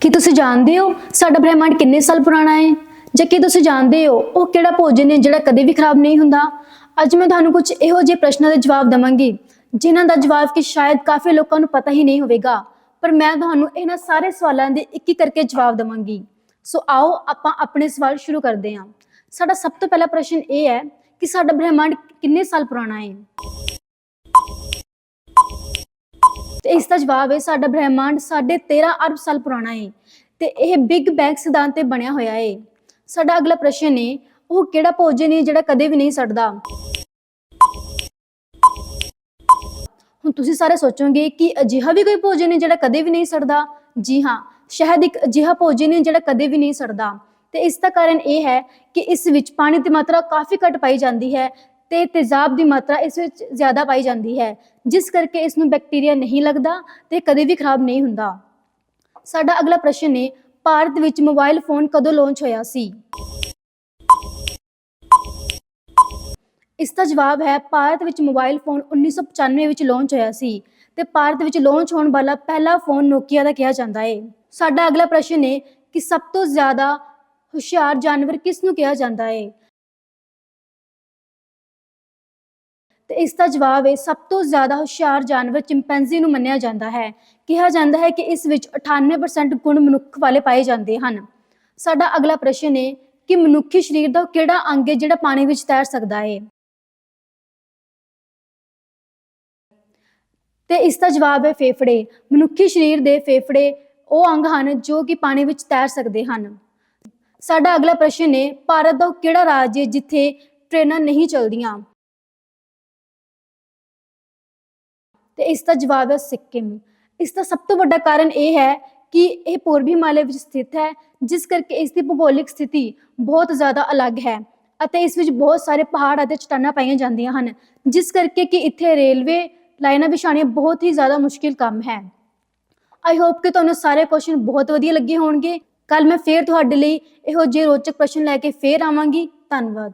ਕੀ ਤੁਸੀਂ ਜਾਣਦੇ ਹੋ ਸਾਡਾ ਬ੍ਰਹਿਮੰਡ ਕਿੰਨੇ ਸਾਲ ਪੁਰਾਣਾ ਹੈ? ਜਾਂ ਕੀ ਤੁਸੀਂ ਜਾਣਦੇ ਹੋ ਉਹ ਕਿਹੜਾ ਭੋਜਨ ਹੈ ਜਿਹੜਾ ਕਦੇ ਵੀ ਖਰਾਬ ਨਹੀਂ ਹੁੰਦਾ? ਅੱਜ ਮੈਂ ਤੁਹਾਨੂੰ ਕੁਝ ਇਹੋ ਜਿਹੇ ਪ੍ਰਸ਼ਨਾਂ ਦੇ ਜਵਾਬ ਦਵਾਂਗੀ, ਜਿਨ੍ਹਾਂ ਦਾ ਜਵਾਬ ਕਿ ਸ਼ਾਇਦ ਕਾਫੀ ਲੋਕਾਂ ਨੂੰ ਪਤਾ ਹੀ ਨਹੀਂ ਹੋਵੇਗਾ, ਪਰ ਮੈਂ ਤੁਹਾਨੂੰ ਇਹਨਾਂ ਸਾਰੇ ਸਵਾਲਾਂ ਦੇ ਇੱਕ ਇੱਕ ਕਰਕੇ ਜਵਾਬ ਦਵਾਂਗੀ। ਸੋ ਆਓ ਆਪਾਂ ਆਪਣੇ ਸਵਾਲ ਸ਼ੁਰੂ ਕਰਦੇ ਹਾਂ। ਸਾਡਾ ਸਭ ਤੋਂ ਪਹਿਲਾ ਪ੍ਰਸ਼ਨ ਇਹ ਹੈ ਕਿ ਸਾਡਾ ਬ੍ਰਹਿਮੰਡ ਕਿੰਨੇ ਸਾਲ ਪੁਰਾਣਾ ਹੈ? ਤੇ ਇਸ ਦਾ ਜਵਾਬ ਹੈ, ਸਾਡਾ ਬ੍ਰਹਿਮੰਡ ਸਾਢੇ 13 ਅਰਬ ਸਾਲ ਪੁਰਾਣਾ ਹੈ ਤੇ ਇਹ ਬਿਗ ਬੈਂਗ ਸਿਧਾਂਤ ਤੇ ਬਣਿਆ ਹੋਇਆ ਹੈ ਸਾਡਾ ਅਗਲਾ ਪ੍ਰਸ਼ਨ ਹੈ ਉਹ ਕਿਹੜਾ ਭੋਜਨ ਹੈ ਜਿਹੜਾ ਕਦੇ ਵੀ ਨਹੀਂ ਸੜਦਾ? ਹੁਣ ਤੁਸੀਂ ਸਾਰੇ ਸੋਚੋਗੇ ਕਿ ਅਜਿਹਾ ਵੀ ਕੋਈ ਭੋਜਨ ਹੈ ਜਿਹੜਾ ਕਦੇ ਵੀ ਨਹੀਂ ਸੜਦਾ? ਜੀ ਹਾਂ ਸ਼ਹਿਦ ਇੱਕ ਅਜਿਹਾ ਭੋਜਨ ਹੈ ਜਿਹੜਾ ਕਦੇ ਵੀ ਨਹੀਂ ਸੜਦਾ। ਤੇ ਇਸ ਦਾ ਕਾਰਨ ਇਹ ਹੈ ਕਿ ਇਸ ਵਿੱਚ ਪਾਣੀ ਦੀ ਮਾਤਰਾ ਕਾਫੀ ਘੱਟ ਪਾਈ ਜਾਂਦੀ ਹੈ ਤੇ ਤੇਜ਼ਾਬ ਦੀ ਮਾਤਰਾ ਇਸ ਵਿੱਚ ਜ਼ਿਆਦਾ ਪਾਈ ਜਾਂਦੀ ਹੈ, ਜਿਸ ਕਰਕੇ ਇਸ ਨੂੰ ਬੈਕਟੀਰੀਆ ਨਹੀਂ ਲੱਗਦਾ ਤੇ ਕਦੇ ਵੀ ਖਰਾਬ ਨਹੀਂ ਹੁੰਦਾ। ਸਾਡਾ ਅਗਲਾ ਪ੍ਰਸ਼ਨ ਹੈ ਭਾਰਤ ਵਿੱਚ ਮੋਬਾਈਲ ਫੋਨ ਕਦੋਂ ਲਾਂਚ ਹੋਇਆ ਸੀ? ਇਸ ਦਾ ਜਵਾਬ ਹੈ, ਭਾਰਤ ਵਿੱਚ ਮੋਬਾਈਲ ਫੋਨ 1995 ਵਿੱਚ ਲਾਂਚ ਹੋਇਆ ਸੀ ਤੇ ਭਾਰਤ ਵਿੱਚ ਲਾਂਚ ਹੋਣ ਵਾਲਾ ਪਹਿਲਾ ਫੋਨ ਨੋਕੀਆ ਦਾ ਕਿਹਾ ਜਾਂਦਾ ਹੈ ਸਾਡਾ ਅਗਲਾ ਪ੍ਰਸ਼ਨ ਹੈ ਕਿ ਸਭ ਤੋਂ ਜ਼ਿਆਦਾ ਹੁਸ਼ਿਆਰ ਜਾਨਵਰ ਕਿਸ ਨੂੰ ਕਿਹਾ ਜਾਂਦਾ ਹੈ ਤੇ ਇਸ ਦਾ ਜਵਾਬ ਹੈ ਸਭ ਤੋਂ ਜ਼ਿਆਦਾ ਹੁਸ਼ਿਆਰ ਜਾਨਵਰ ਚਿੰਪੈਂਜ਼ੀ ਨੂੰ ਮੰਨਿਆ ਜਾਂਦਾ ਹੈ। ਕਿਹਾ ਜਾਂਦਾ ਹੈ ਕਿ ਇਸ ਵਿੱਚ 98% ਗੁਣ ਮਨੁੱਖ ਵਾਲੇ ਪਾਏ ਜਾਂਦੇ ਹਨ। ਸਾਡਾ ਅਗਲਾ ਪ੍ਰਸ਼ਨ ਹੈ ਕਿ ਮਨੁੱਖੀ ਸਰੀਰ ਦਾ ਕਿਹੜਾ ਅੰਗ ਹੈ ਜਿਹੜਾ ਪਾਣੀ ਵਿੱਚ ਤੈਰ ਸਕਦਾ ਹੈ ਤੇ ਇਸ ਦਾ ਜਵਾਬ ਹੈ ਫੇਫੜੇ। ਮਨੁੱਖੀ ਸਰੀਰ ਦੇ ਫੇਫੜੇ ਉਹ ਅੰਗ ਹਨ ਜੋ ਕਿ ਪਾਣੀ ਵਿੱਚ ਤੈਰ ਸਕਦੇ ਹਨ। ਸਾਡਾ ਅਗਲਾ ਪ੍ਰਸ਼ਨ ਹੈ ਭਾਰਤ ਦਾ ਉਹ ਕਿਹੜਾ ਰਾਜ ਹੈ ਜਿੱਥੇ ਟ੍ਰੇਨਾਂ ਨਹੀਂ ਚੱਲਦੀਆਂ? ਤੇ ਇਸ ਦਾ ਜਵਾਬ ਹੈ ਸਿੱਕਿਮ ਇਸ ਦਾ ਸਭ ਤੋਂ ਵੱਡਾ ਕਾਰਨ ਇਹ ਹੈ ਕਿ ਇਹ ਪੂਰਬੀ ਹਿਮਾਲਿਆ ਵਿੱਚ ਸਥਿਤ ਹੈ, ਜਿਸ ਕਰਕੇ ਇਸ ਦੀ ਭੂਗੋਲਿਕ ਸਥਿਤੀ ਬਹੁਤ ਜ਼ਿਆਦਾ ਅਲੱਗ ਹੈ ਅਤੇ ਇਸ ਵਿੱਚ ਬਹੁਤ ਸਾਰੇ ਪਹਾੜ ਅਤੇ ਚਟਾਨਾਂ ਪਾਈਆਂ ਜਾਂਦੀਆਂ ਹਨ, ਜਿਸ ਕਰਕੇ ਕਿ ਇੱਥੇ ਰੇਲਵੇ ਲਾਈਨਾਂ ਵਿਛਾਉਣੀਆਂ ਬਹੁਤ ਹੀ ਜ਼ਿਆਦਾ ਮੁਸ਼ਕਿਲ ਕੰਮ ਹੈ। ਆਈ ਹੋਪ ਕਿ ਤੁਹਾਨੂੰ ਸਾਰੇ ਕੁਐਸਚਨ ਬਹੁਤ ਵਧੀਆ ਲੱਗੇ ਹੋਣਗੇ। ਕੱਲ ਮੈਂ ਫੇਰ ਤੁਹਾਡੇ ਲਈ ਇਹੋ ਜਿਹੇ ਰੋਚਕ ਪ੍ਰਸ਼ਨ ਲੈ ਕੇ ਫੇਰ ਆਵਾਂਗੀ। ਧੰਨਵਾਦ।